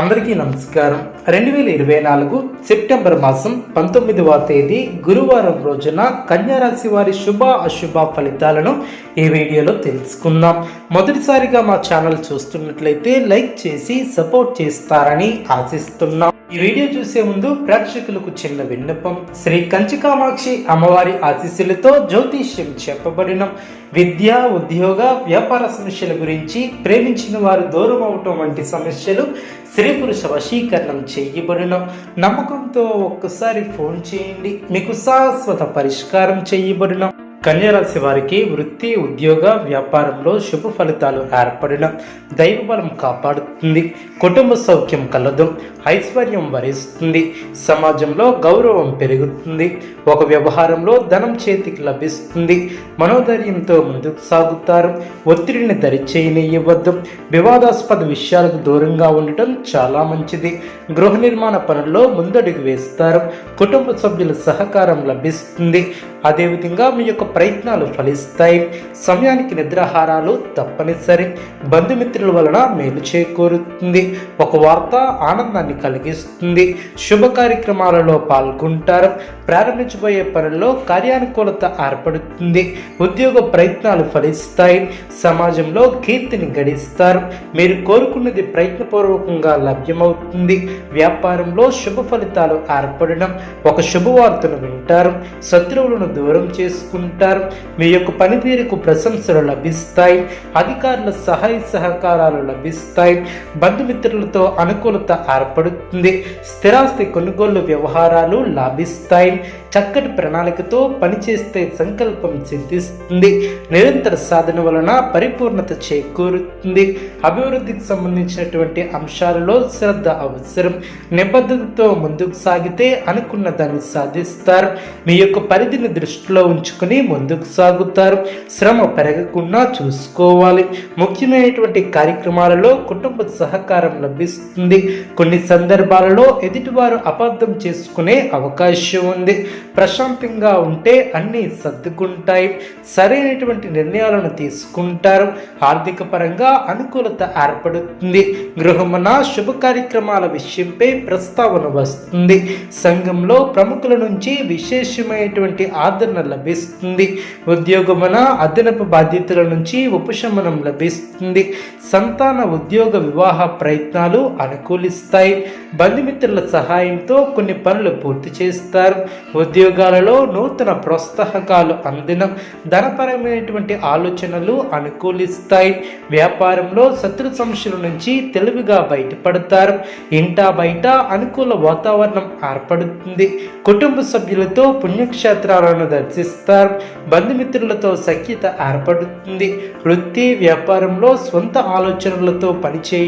అందరికీ నమస్కారం. రెండు వేల ఇరవై నాలుగు సెప్టెంబర్ మాసం పంతొమ్మిదవ తేదీ గురువారం రోజున కన్యారాశి వారి శుభ అశుభ ఫలితాలను ఈ వీడియోలో తెలుసుకుందాం. మొదటిసారిగా మా ఛానల్ చూస్తున్నట్లయితే లైక్ చేసి సపోర్ట్ చేస్తారని ఆశిస్తున్నాం. ఈ వీడియో చూసే ముందు ప్రేక్షకులకు చిన్న విన్నపం. శ్రీ కంచికామాక్షి అమ్మవారి ఆశీస్సులతో జ్యోతిష్యం చెప్పబడిన. విద్య ఉద్యోగ వ్యాపార సమస్యల గురించి ప్రేమించిన వారు దూరం అవటం వంటి సమస్యలు స్త్రీ పురుష వశీకరణం చేయబడిన నమ్మకంతో ఒక్కసారి ఫోన్ చేయండి. మీకు శాశ్వత పరిష్కారం చేయబడిన కన్యరాశి వారికి వృత్తి ఉద్యోగ వ్యాపారంలో శుభ ఫలితాలు ఏర్పడిన దైవబలం కాపాడుతుంది కుటుంబ సౌఖ్యం కలదు ఐశ్వర్యం వరిస్తుంది సమాజంలో గౌరవం పెరుగుతుంది ఒక వ్యవహారంలో ధనం చేతికి లభిస్తుంది మనోధైర్యంతో ముందుకు సాగుతారు ఒత్తిడిని దరిచేయనివ్వద్దు వివాదాస్పద విషయాలకు దూరంగా ఉండటం చాలా మంచిది గృహ నిర్మాణ పనుల్లో ముందడుగు వేస్తారు కుటుంబ సభ్యుల సహకారం లభిస్తుంది అదేవిధంగా మీ యొక్క ప్రయత్నాలు ఫలిస్తాయి సమయానికి నిద్రాహారాలు తప్పనిసరి బంధుమిత్రుల వలన మేలు చేకూరు. చేకూరుతుంది ఒక వార్త ఆనందాన్ని కలిగిస్తుంది. శుభ కార్యక్రమాలలో పాల్గొంటారు. ప్రారంభించబోయే పనుల్లో కార్యానుకూలత ఏర్పడుతుంది. ఉద్యోగ ప్రయత్నాలు ఫలిస్తాయి. సమాజంలో కీర్తిని గడిస్తారు. మీరు కోరుకున్నది ప్రయత్నపూర్వకంగా లభ్యమవుతుంది. వ్యాపారంలో శుభ ఫలితాలు ఏర్పడడం ఒక శుభవార్తను వింటారు. శత్రువులను దూరం చేసుకుంటారు. మీ యొక్క పనితీరుకు ప్రశంసలు లభిస్తాయి. అధికారుల సహాయ సహకారాలు లభిస్తాయి. బంధుమిత్రులతో అనుకూలత ఏర్పడుతుంది. స్థిరాస్తి కొనుగోలు వ్యవహారాలు లాభిస్తాయి. చక్కటి ప్రణాళికతో పనిచేస్తే సంకల్పం సిద్ధిస్తుంది. నిరంతర సాధన వలన పరిపూర్ణత చేకూరుతుంది. అభివృద్ధికి సంబంధించినటువంటి అంశాలలో శ్రద్ధ అవసరం. నిబద్ధతతో ముందుకు సాగితే అనుకున్న దాన్ని సాధిస్తారు. మీ యొక్క పరిధిని దృష్టిలో ఉంచుకుని ముందుకు సాగుతారు. శ్రమ పెరగకుండా చూసుకోవాలి. ముఖ్యమైనటువంటి కార్యక్రమాలలో కుటుంబ సహకారం లభిస్తుంది. కొన్ని సందర్భాలలో ఎదుటివారు అబద్ధం చేసుకునే అవకాశం ఉంది. ప్రశాంతంగా ఉంటే అన్నీ సర్దుకుంటాయి. సరైనటువంటి నిర్ణయాలను తీసుకుంటారు. ఆర్థిక పరంగా అనుకూలత ఏర్పడుతుంది. గృహమున శుభ కార్యక్రమాల విషయంపై ప్రస్తావన వస్తుంది. సంఘంలో ప్రముఖుల నుంచి విశేషమైనటువంటి ఆదరణ లభిస్తుంది. ఉద్యోగమున అదనపు బాధ్యతల నుంచి ఉపశమనం లభిస్తుంది. సంతాన ఉద్యోగ వివాహ ప్రయత్నాలు అనుకూలిస్తాయి. బంధుమిత్రుల సహాయంతో కొన్ని పనులు పూర్తి చేస్తారు. ఉద్యోగాలలో నూతన ప్రోత్సాహకాలు అందినం. ధనపరమైనటువంటి ఆలోచనలు అనుకూలిస్తాయి. వ్యాపారంలో శత్రు సమస్యల నుంచి తెలివిగా బయటపడతారు. ఇంటా బయట అనుకూల వాతావరణం ఏర్పడుతుంది. కుటుంబ సభ్యులతో పుణ్యక్షేత్రాలను దర్శిస్తారు. బంధుమిత్రులతో సఖ్యత ఏర్పడుతుంది. వృత్తి వ్యాపారంలో స్వంత ఆలోచనలతో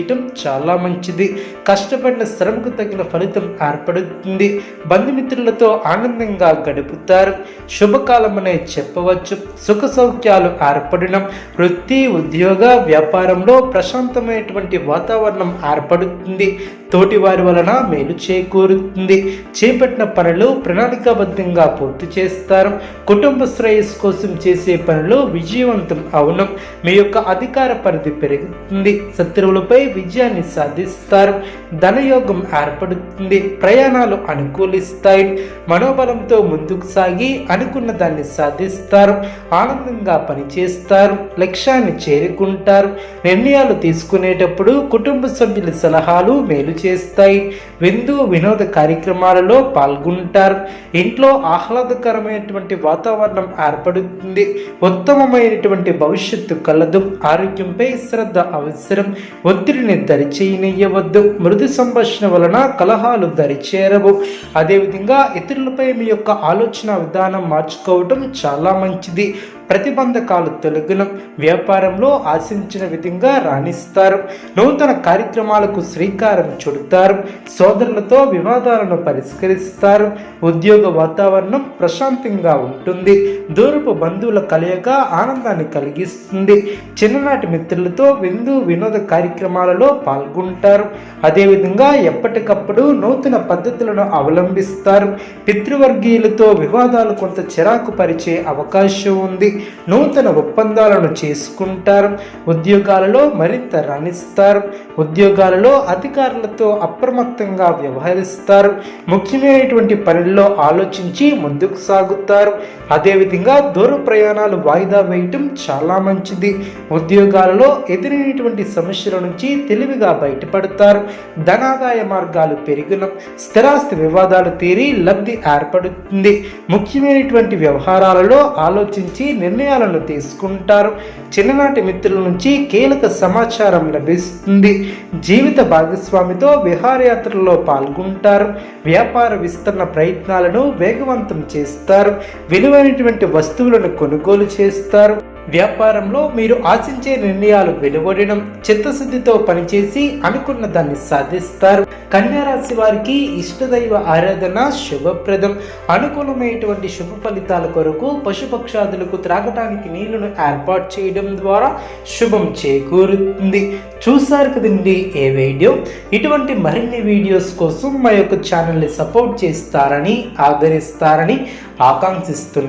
చేయటం చాలా మంచిది. కష్టపడిన శ్రమకు తగిన ఫలితం ఏర్పడుతుంది. బంధుమిత్రులతో ఆనందంగా గడుపుతారు. శుభకాలమనే చెప్పవచ్చు. సుఖ సౌఖ్యాలు ఏర్పడడం వృత్తి ఉద్యోగ వ్యాపారంలో ప్రశాంతమైనటువంటి వాతావరణం ఏర్పడుతుంది. తోటి వారి వలన మేలు చేకూరుతుంది. చేపట్టిన పనులు ప్రణాళికాబద్ధంగా పూర్తి చేస్తారు. కుటుంబ శ్రేయస్సు కోసం చేసే పనులు విజయవంతం అవును. మీ యొక్క అధికార పరిధి పెరుగుతుంది. శత్రువులపై విజయాన్ని సాధిస్తారు. ధనయోగం ఏర్పడుతుంది. ప్రయాణాలు అనుకూలిస్తాయి. మనోబలంతో ముందుకు సాగి అనుకున్న దాన్ని సాధిస్తారు. ఆనందంగా పనిచేస్తారు. లక్ష్యాన్ని చేరుకుంటారు. నిర్ణయాలు తీసుకునేటప్పుడు కుటుంబ సభ్యుల సలహాలు మేలు చేస్తాయి. విందు వినోద కార్యక్రమాలలో పాల్గొంటారు. ఇంట్లో ఆహ్లాదకరమైనటువంటి వాతావరణం ఏర్పడుతుంది. ఉత్తమమైనటువంటి భవిష్యత్తు కలదు. ఆరోగ్యంపై శ్రద్ధ అవసరం. ఒత్తిడిని దరిచేయనియ్యవద్దు. మృదు సంభాషణ వలన కలహాలు దరిచేరవు. అదేవిధంగా ఇతరులపై మీ యొక్క ఆలోచన విధానం మార్చుకోవటం చాలా మంచిది. ప్రతిబంధకాలు తొలగిన వ్యాపారంలో ఆశించిన విధంగా రాణిస్తారు. నూతన కార్యక్రమాలకు శ్రీకారం చుడతారు. సోదరులతో వివాదాలను పరిష్కరిస్తారు. ఉద్యోగ వాతావరణం ప్రశాంతంగా ఉంటుంది. దూరపు బంధువుల కలయిక ఆనందాన్ని కలిగిస్తుంది. చిన్ననాటి మిత్రులతో విందు వినోద కార్యక్రమాలలో పాల్గొంటారు. అదేవిధంగా ఎప్పటికప్పుడు నూతన పద్ధతులను అవలంబిస్తారు. పితృవర్గీయులతో వివాదాలు కొంత చిరాకు పరిచే అవకాశం ఉంది. నూతన ఒప్పందాలను చేసుకుంటారు. ఉద్యోగాలలో మరింత రాణిస్తారు. ఉద్యోగాలలో అధికారులతో అప్రమత్తంగా వ్యవహరిస్తారు. ముఖ్యమైనటువంటి పనుల్లో ఆలోచించి ముందుకు సాగుతారు. అదేవిధంగా దూర ప్రయాణాలు వాయిదా వేయటం చాలా మంచిది. ఉద్యోగాలలో ఎదురైనటువంటి సమస్యల నుంచి తెలివిగా బయటపడతారు. ధనాదాయ మార్గాలు పెరిగిన స్థిరాస్తి వివాదాలు తీరి లబ్ధి ఏర్పడుతుంది. ముఖ్యమైనటువంటి వ్యవహారాలలో ఆలోచించి నిర్ణయాలను తీసుకుంటారు. చిన్ననాటి మిత్రుల నుంచి కీలక సమాచారం లభిస్తుంది. జీవిత భాగస్వామితో విహారయాత్రలో పాల్గొంటారు. వ్యాపార విస్తరణ ప్రయత్నాలను వేగవంతం చేస్తారు. విలువ విలువైనటువంటి వస్తువులను కొనుగోలు చేస్తారు. వ్యాపారంలో మీరు ఆశించే నిర్ణయాలు వెలువడడం చిత్తశుద్ధితో పనిచేసి అనుకున్న దాన్ని సాధిస్తారు. కన్యారాశి వారికి ఇష్టదైవ ఆరాధన శుభప్రదం. అనుకూలమైనటువంటి శుభ ఫలితాల కొరకు పశుపక్షాదులకు త్రాగటానికి నీళ్ళను ఏర్పాటు చేయడం ద్వారా శుభం చేకూరుతుంది. చూసారు కదండి ఏ వీడియో? ఇటువంటి మరిన్ని వీడియోస్ కోసం మా యొక్క ఛానల్ని సపోర్ట్ చేస్తారని ఆదరిస్తారని ఆకాంక్షిస్తున్నాను.